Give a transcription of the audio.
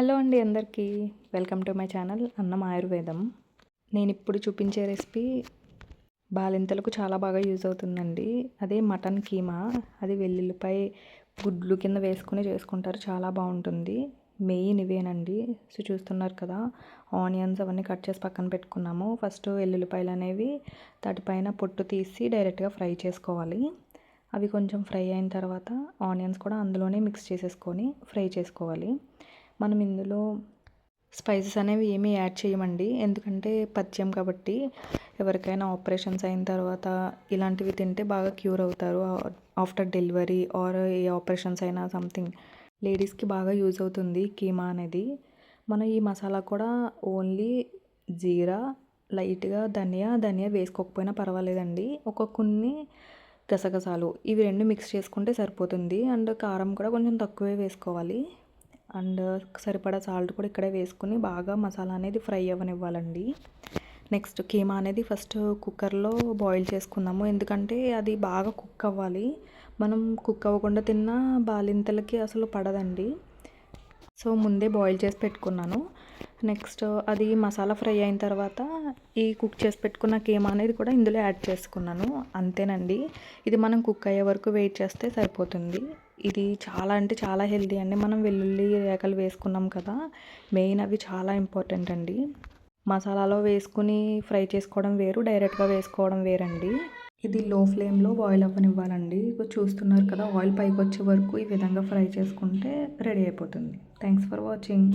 Hello అండి అందరికీ. Welcome to my channel అన్నం ఆయుర్వేదం. నేను ఇప్పుడు చూపించే రెసిపీ బాలింతలకు చాలా బాగా యూజ్ అవుతుందండి. అదే మటన్ కీమా. అది వెల్లుల్లిపై గుడ్లు కింద వేసుకుని చేసుకుంటారు. చాలా బాగుంటుంది. మెయిన్ ఇవేనండి. సో చూస్తున్నారు కదా ఆనియన్స్ అవన్నీ కట్ చేసి పక్కన పెట్టుకున్నాము. ఫస్ట్ వెల్లుల్లిపాయలు అనేవి దాటిపైన పొట్టు తీసి డైరెక్ట్గా ఫ్రై చేసుకోవాలి. అవి కొంచెం ఫ్రై అయిన తర్వాత ఆనియన్స్ కూడా అందులోనే మిక్స్ చేసేసుకొని ఫ్రై చేసుకోవాలి. మనం ఇందులో స్పైసెస్ అనేవి ఏమీ యాడ్ చేయమండి. ఎందుకంటే పథ్యం కాబట్టి ఎవరికైనా ఆపరేషన్స్ అయిన తర్వాత ఇలాంటివి తింటే బాగా క్యూర్ అవుతారు. After delivery or a operations అయినా సంథింగ్ లేడీస్కి బాగా యూజ్ అవుతుంది కీమా అనేది. మనం ఈ మసాలా కూడా ఓన్లీ జీరా లైట్గా ధనియా ధనియా వేసుకోకపోయినా పర్వాలేదండి. ఒక కొన్ని గసగసాలు ఇవి రెండు మిక్స్ చేసుకుంటే సరిపోతుంది. అండ్ కారం కూడా కొంచెం తక్కువే వేసుకోవాలి. అండ్ సరిపడా సాల్ట్ కూడా ఇక్కడే వేసుకుని బాగా మసాలా అనేది ఫ్రై అవ్వనివ్వాలండి. నెక్స్ట్ కీమా అనేది ఫస్ట్ కుక్కర్లో బాయిల్ చేసుకుందాము. ఎందుకంటే అది బాగా కుక్ అవ్వాలి. మనం కుక్ అవ్వకుండా తిన్నా బాలింతలకి అసలు పడదండి. సో ముందే బాయిల్ చేసి పెట్టుకున్నాను. నెక్స్ట్ అది మసాలా ఫ్రై అయిన తర్వాత ఈ కుక్ చేసి పెట్టుకున్న కీమా అనేది కూడా ఇందులో యాడ్ చేసుకున్నాను. అంతేనండి. ఇది మనం కుక్ అయ్యే వరకు వెయిట్ చేస్తే సరిపోతుంది. ఇది చాలా అంటే చాలా హెల్దీ అండి. మనం వెల్లుల్లి రేఖలు వేసుకున్నాం కదా మెయిన్ అవి చాలా ఇంపార్టెంట్ అండి. మసాలాలో వేసుకుని ఫ్రై చేసుకోవడం వేరు డైరెక్ట్గా వేసుకోవడం వేరండి. ఇది లో ఫ్లేమ్లో బాయిల్ అవ్వనివ్వాలండి. చూస్తున్నారు కదా ఆయిల్ పైకి వచ్చే వరకు ఈ విధంగా ఫ్రై చేసుకుంటే రెడీ అయిపోతుంది. Thanks for watching.